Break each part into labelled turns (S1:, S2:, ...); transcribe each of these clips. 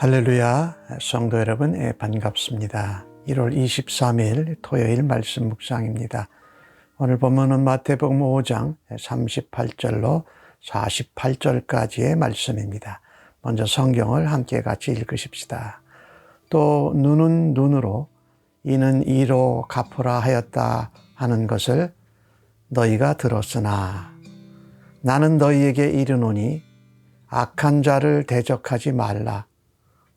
S1: 할렐루야, 성도 여러분, 예, 반갑습니다. 1월 23일 토요일 말씀 묵상입니다. 오늘 본문은 마태복음 5장 38절로 48절까지의 말씀입니다. 먼저 성경을 함께 같이 읽으십시다. 또 눈은 눈으로 이는 이로 갚으라 하였다 하는 것을 너희가 들었으나 나는 너희에게 이르노니 악한 자를 대적하지 말라.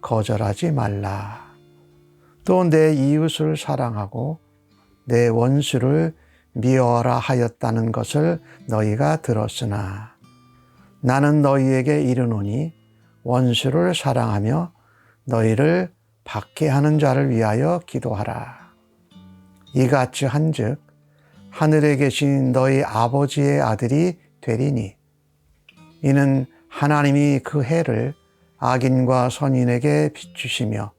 S1: 거절하지 말라. 또 내 이웃을 사랑하고 내 원수를 미워라 하였다는 것을 너희가 들었으나 나는 너희에게 이르노니 원수를 사랑하며 너희를 박해하는 자를 위하여 기도하라. 이같이 한즉 하늘에 계신 너희 아버지의 아들이 되리니 이는 하나님이 그 해를 악인과 선인에게 비추시며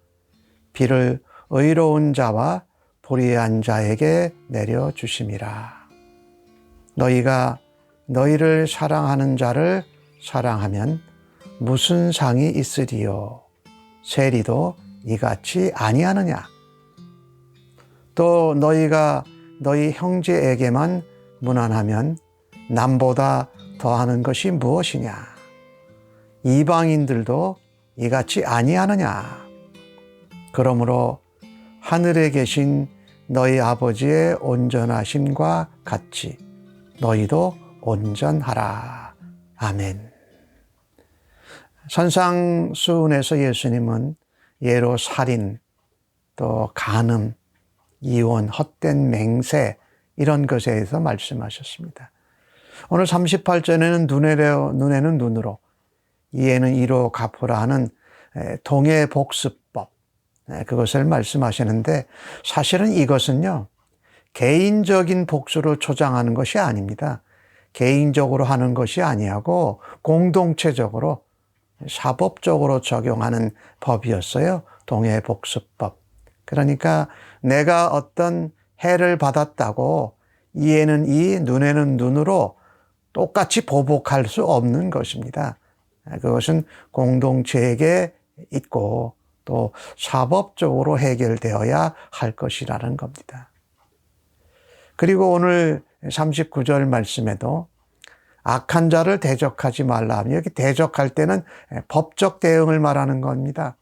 S1: 비를 의로운 자와 불의한 자에게 내려 주심이라. 너희가 너희를 사랑하는 자를 사랑하면 무슨 상이 있으리요? 세리도 이같이 아니하느냐? 또 너희가 너희 형제에게만 무난하면 남보다 더하는 것이 무엇이냐? 이방인들도 이같이 아니하느냐? 그러므로 하늘에 계신 너희 아버지의 온전하심과 같이 너희도 온전하라. 아멘. 선상수훈에서 예수님은 예로 살인, 또 간음, 이혼, 헛된 맹세 이런 것에 대해서 말씀하셨습니다. 오늘 38절에는 눈에로, 눈에는 눈으로, 이에는 이로 갚으라 하는 동해 복습법 그것을 말씀하시는데 사실은 이것은요 개인적인 복수를 조장하는 것이 아닙니다. 개인적으로 하는 것이 아니하고 공동체적으로 사법적으로 적용하는 법이었어요. 동해 복수법. 그러니까 내가 어떤 해를 받았다고 이에는 이, 눈에는 눈으로 똑같이 보복할 수 없는 것입니다. 그것은 공동체에게 있고 또 사법적으로 해결되어야 할 것이라는 겁니다. 그리고 오늘 39절 말씀에도 악한 자를 대적하지 말라. 여기 대적할 때는 법적 대응을 말하는 겁니다.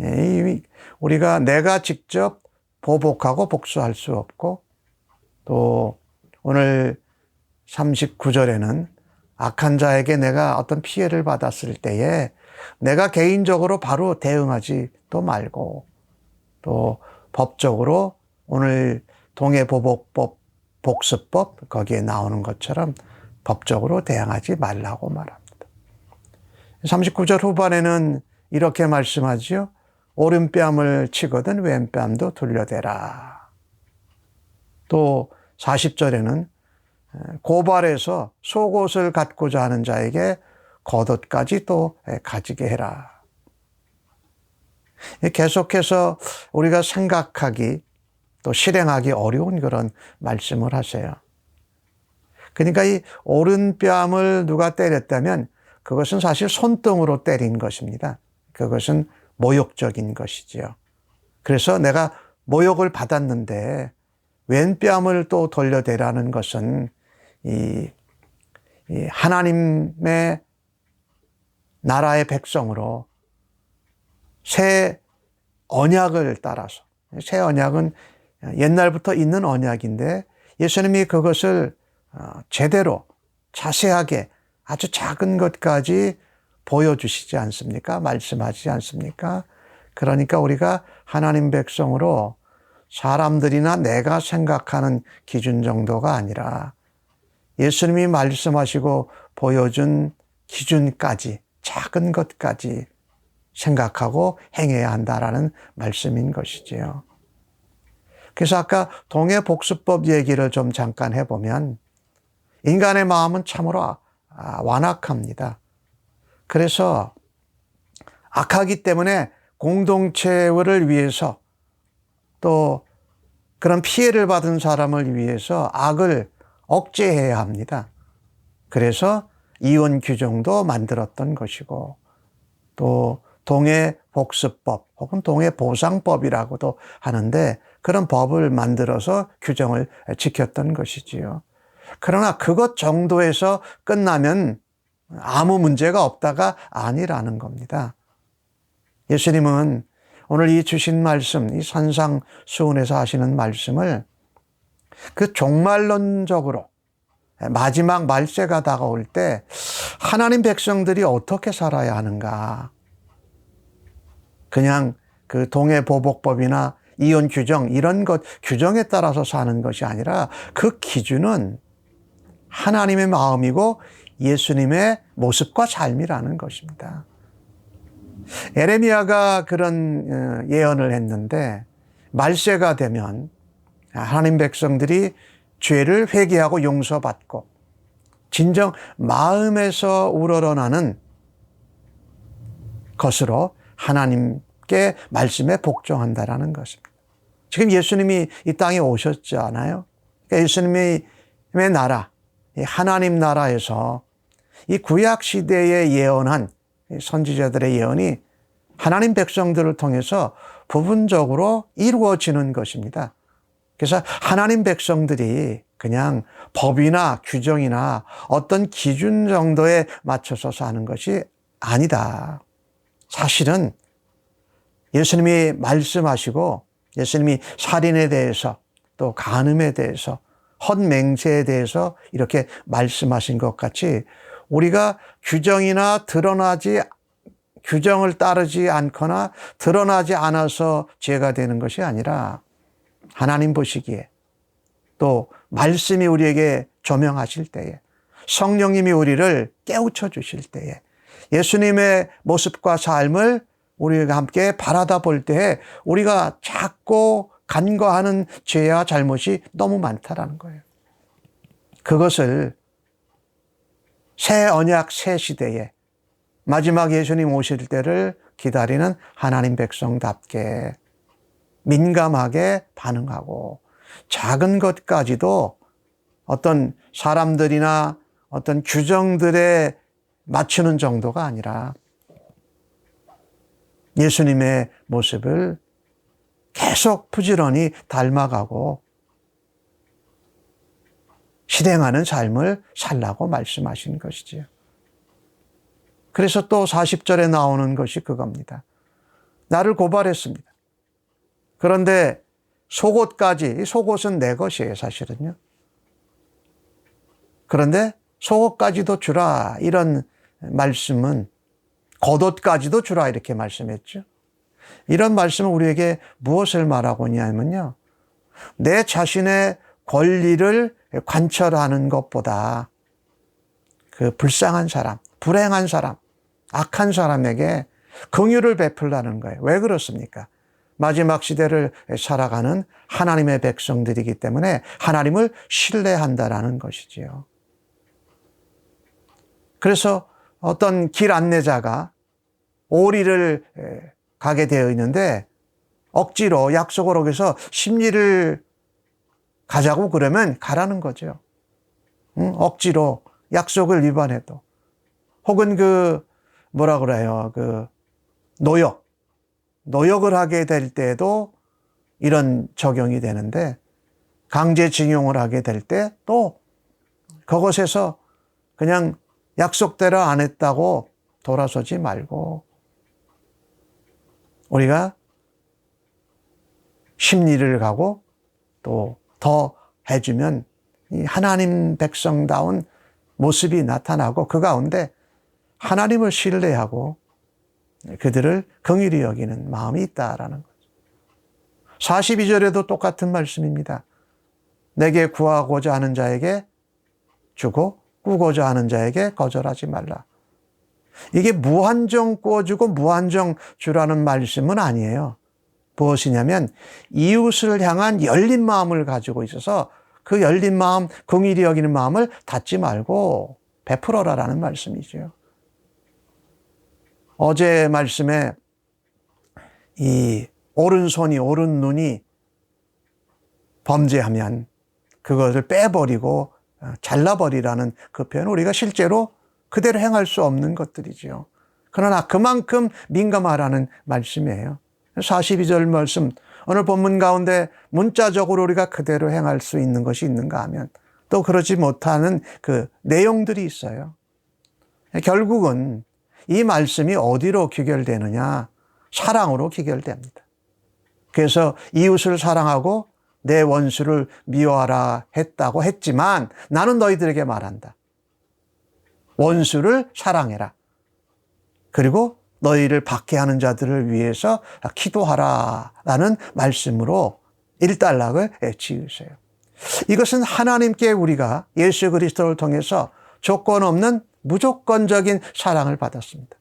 S1: 예, 우리가 내가 직접 보복하고 복수할 수 없고 또 오늘 39절에는 악한 자에게 내가 어떤 피해를 받았을 때에 내가 개인적으로 바로 대응하지 도 말고 또 법적으로 오늘 동해보복법 복수법 거기에 나오는 것처럼 법적으로 대응하지 말라고 말합니다. 39절 후반에는 이렇게 말씀하지요. 오른뺨을 치거든 왼뺨도 돌려대라. 또 40절에는 고발해서 속옷을 갖고자 하는 자에게 겉옷까지 또 가지게 해라. 계속해서 우리가 생각하기 또 실행하기 어려운 그런 말씀을 하세요. 그러니까 이 오른뺨을 누가 때렸다면 그것은 사실 손등으로 때린 것입니다. 그것은 모욕적인 것이지요. 그래서 내가 모욕을 받았는데 왼뺨을 또 돌려대라는 것은 이, 이 하나님의 나라의 백성으로 새 언약을 따라서 새 언약은 옛날부터 있는 언약인데 예수님이 그것을 어, 제대로 자세하게 아주 작은 것까지 보여주시지 않습니까? 말씀하지 않습니까? 그러니까 우리가 하나님 백성으로 사람들이나 내가 생각하는 기준 정도가 아니라 예수님이 말씀하시고 보여준 기준까지 작은 것까지 생각하고 행해야 한다라는 말씀인 것이지요. 그래서 아까 동해 복수법 얘기를 좀 잠깐 해보면 인간의 마음은 참으로 아, 완악합니다. 그래서 악하기 때문에 공동체를 위해서 또 그런 피해를 받은 사람을 위해서 악을 억제해야 합니다. 그래서 이혼 규정도 만들었던 것이고 또 동해 복수법 혹은 동해 보상법이라고도 하는데 그런 법을 만들어서 규정을 지켰던 것이지요. 그러나 그것 정도에서 끝나면 아무 문제가 없다가 아니라는 겁니다. 예수님은 오늘 이 주신 말씀, 이 산상 수훈에서 하시는 말씀을 그 종말론적으로 마지막 말세가 다가올 때 하나님 백성들이 어떻게 살아야 하는가. 그냥 그 동해 보복법이나 이혼 규정 이런 것 규정에 따라서 사는 것이 아니라 그 기준은 하나님의 마음이고 예수님의 모습과 삶이라는 것입니다. 에레미야가 그런 어, 예언을 했는데 말세가 되면 하나님 백성들이 죄를 회개하고 용서받고 진정 마음에서 우러러나는 것으로 하나님께 말씀에 복종한다라는 것입니다. 지금 예수님이 이 땅에 오셨잖아요. 그러니까 예수님의 나라, 하나님 나라에서 이 구약 시대에 예언한 선지자들의 예언이 하나님 백성들을 통해서 부분적으로 이루어지는 것입니다. 그래서 하나님 백성들이 그냥 법이나 규정이나 어떤 기준 정도에 맞춰서 사는 것이 아니다. 사실은 예수님이 말씀하시고 예수님이 살인에 대해서 또 간음에 대해서 헛맹세에 대해서 이렇게 말씀하신 것 같이 우리가 규정이나 드러나지 규정을 따르지 않거나 드러나지 않아서 죄가 되는 것이 아니라 하나님 보시기에 또 말씀이 우리에게 조명하실 때에 성령님이 우리를 깨우쳐 주실 때에 예수님의 모습과 삶을 우리가 함께 바라다 볼 때에 우리가 작고 간과하는 죄와 잘못이 너무 많다라는 거예요. 그것을 새 언약 새 시대에 마지막 예수님 오실 때를 기다리는 하나님 백성답게 민감하게 반응하고 작은 것까지도 어떤 사람들이나 어떤 규정들에 맞추는 정도가 아니라 예수님의 모습을 계속 부지런히 닮아가고 실행하는 삶을 살라고 말씀하신 것이지요. 그래서 또 40절에 나오는 것이 그겁니다. 나를 고발했습니다. 그런데 속옷까지, 속옷은 내 것이에요, 사실은요. 그런데 속옷까지도 주라, 이런 말씀은 겉옷까지도 주라, 이렇게 말씀했죠. 이런 말씀은 우리에게 무엇을 말하고 있냐면요. 내 자신의 권리를 관철하는 것보다 그 불쌍한 사람, 불행한 사람, 악한 사람에게 긍휼을 베풀라는 거예요. 왜 그렇습니까? 마지막 시대를 살아가는 하나님의 백성들이기 때문에 하나님을 신뢰한다라는 것이지요. 그래서 어떤 길 안내자가 오리를 가게 되어 있는데 억지로 약속을 어겨서 심리를 가자고 그러면 가라는 거죠. 응? 억지로 약속을 위반해도. 혹은 그 뭐라 그래요. 그 노역. 노역을 하게 될 때도 이런 적용이 되는데 강제징용을 하게 될 때 또 그것에서 그냥 약속대로 안 했다고 돌아서지 말고 우리가 심리를 가고 또 더 해주면 이 하나님 백성다운 모습이 나타나고 그 가운데 하나님을 신뢰하고 그들을 긍휼히 여기는 마음이 있다라는 거죠. 42절에도 똑같은 말씀입니다. 내게 구하고자 하는 자에게 주고 꾸고자 하는 자에게 거절하지 말라. 이게 무한정 구워주고 무한정 주라는 말씀은 아니에요. 무엇이냐면 이웃을 향한 열린 마음을 가지고 있어서 그 열린 마음, 긍일이 여기는 마음을 닫지 말고 베풀어라라는 말씀이죠. 어제 말씀에 이 오른손이 오른 눈이 범죄하면 그것을 빼버리고 어, 잘라버리라는 그 표현 우리가 실제로 그대로 행할 수 없는 것들이지요. 그러나 그만큼 민감하라는 말씀이에요. 42절 말씀 오늘 본문 가운데 문자적으로 우리가 그대로 행할 수 있는 것이 있는가 하면 또 그러지 못하는 그 내용들이 있어요. 결국은 이 말씀이 어디로 귀결되느냐? 사랑으로 귀결됩니다. 그래서 이웃을 사랑하고 내 원수를 미워하라 했다고 했지만 나는 너희들에게 말한다. 원수를 사랑해라. 그리고 너희를 박해하는 자들을 위해서 기도하라. 라는 말씀으로 일단락을 지으세요. 이것은 하나님께 우리가 예수 그리스도를 통해서 조건 없는 무조건적인 사랑을 받았습니다.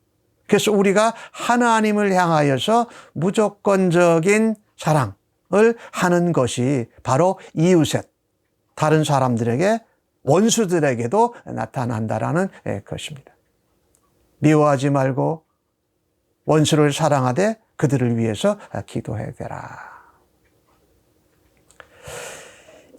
S1: 그래서 우리가 하나님을 향하여서 무조건적인 사랑을 하는 것이 바로 이웃에 다른 사람들에게 원수들에게도 나타난다라는 것입니다. 미워하지 말고 원수를 사랑하되 그들을 위해서 기도해야 되라.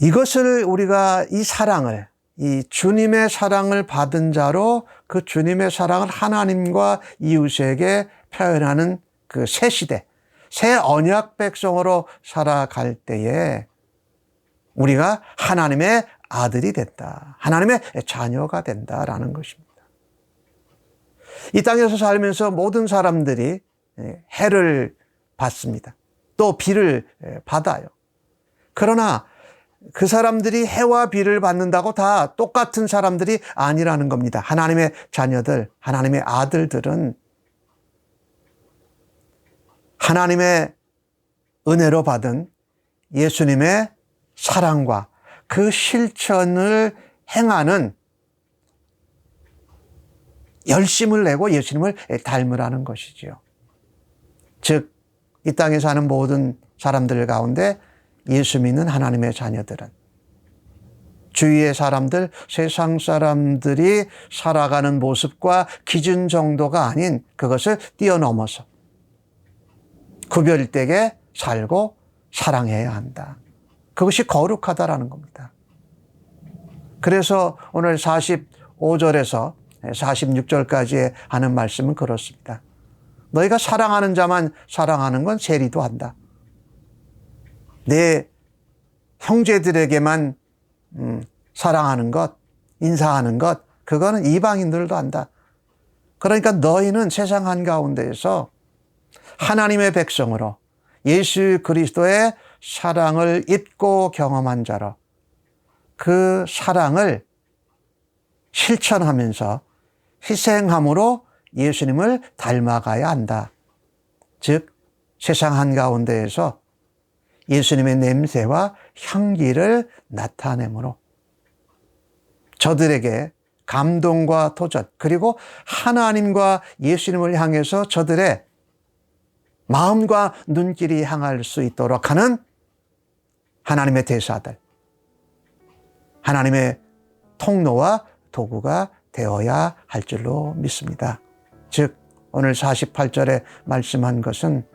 S1: 이것을 우리가 이 사랑을 이 주님의 사랑을 받은 자로 그 주님의 사랑을 하나님과 이웃에게 표현하는 그 새 시대, 새 언약 백성으로 살아갈 때에 우리가 하나님의 아들이 된다. 하나님의 자녀가 된다라는 것입니다. 이 땅에서 살면서 모든 사람들이 해를 받습니다. 또 비를 받아요. 그러나 그 사람들이 해와 비를 받는다고 다 똑같은 사람들이 아니라는 겁니다. 하나님의 자녀들, 하나님의 아들들은 하나님의 은혜로 받은 예수님의 사랑과 그 실천을 행하는 열심을 내고 예수님을 닮으라는 것이지요. 즉, 이 땅에 사는 모든 사람들 가운데 예수 믿는 하나님의 자녀들은 주위의 사람들, 세상 사람들이 살아가는 모습과 기준 정도가 아닌 그것을 뛰어넘어서 구별되게 살고 사랑해야 한다. 그것이 거룩하다라는 겁니다. 그래서 오늘 45절에서 46절까지 하는 말씀은 그렇습니다. 너희가 사랑하는 자만 사랑하는 건 세리도 한다. 내 형제들에게만 음, 사랑하는 것, 인사하는 것, 그거는 이방인들도 한다. 그러니까 너희는 세상 한가운데에서 하나님의 백성으로 예수 그리스도의 사랑을 입고 경험한 자로 그 사랑을 실천하면서 희생함으로 예수님을 닮아가야 한다. 즉, 세상 한가운데에서 예수님의 냄새와 향기를 나타내므로 저들에게 감동과 도전, 그리고 하나님과 예수님을 향해서 저들의 마음과 눈길이 향할 수 있도록 하는 하나님의 대사들, 하나님의 통로와 도구가 되어야 할 줄로 믿습니다. 즉, 오늘 48절에 말씀한 것은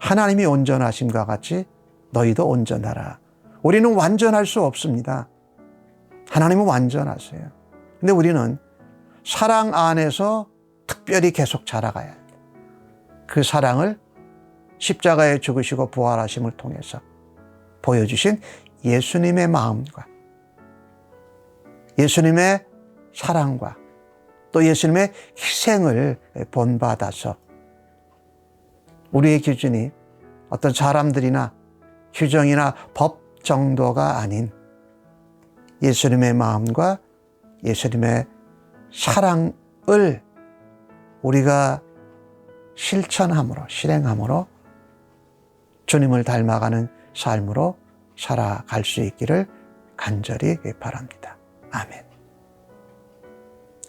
S1: 하나님이 온전하심과 같이 너희도 온전하라. 우리는 완전할 수 없습니다. 하나님은 완전하세요. 근데 우리는 사랑 안에서 특별히 계속 자라가야 합니다. 그 사랑을 십자가에 죽으시고 부활하심을 통해서 보여주신 예수님의 마음과 예수님의 사랑과 또 예수님의 희생을 본받아서 우리의 기준이 어떤 사람들이나 규정이나 법 정도가 아닌 예수님의 마음과 예수님의 사랑을 우리가 실천함으로, 실행함으로 주님을 닮아가는 삶으로 살아갈 수 있기를 간절히 바랍니다. 아멘.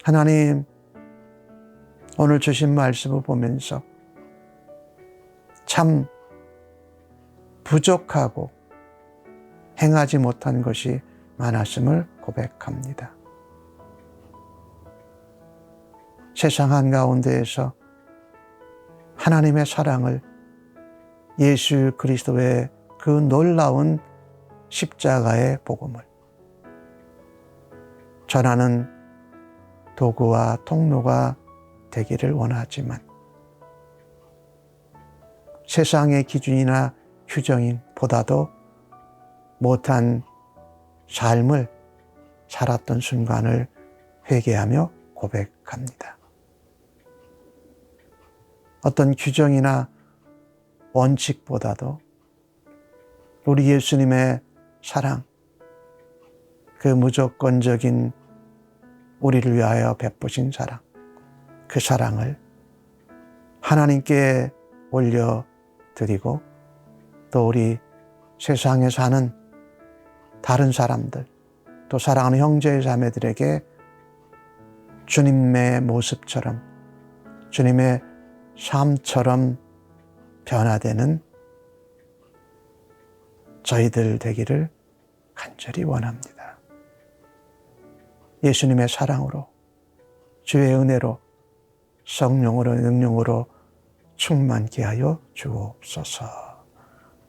S1: 하나님, 오늘 주신 말씀을 보면서 참 부족하고 행하지 못한 것이 많았음을 고백합니다. 세상 한가운데에서 하나님의 사랑을 예수 그리스도의 그 놀라운 십자가의 복음을 전하는 도구와 통로가 되기를 원하지만 세상의 기준이나 규정인보다도 못한 삶을 살았던 순간을 회개하며 고백합니다. 어떤 규정이나 원칙보다도 우리 예수님의 사랑, 그 무조건적인 우리를 위하여 베푸신 사랑, 그 사랑을 하나님께 올려드리고 또 우리 세상에 사는 다른 사람들, 또 사랑하는 형제 자매들에게 주님의 모습처럼, 주님의 삶처럼 변화되는 저희들 되기를 간절히 원합니다. 예수님의 사랑으로, 주의 은혜로, 성령으로, 능력으로 충만케 하여 주옵소서.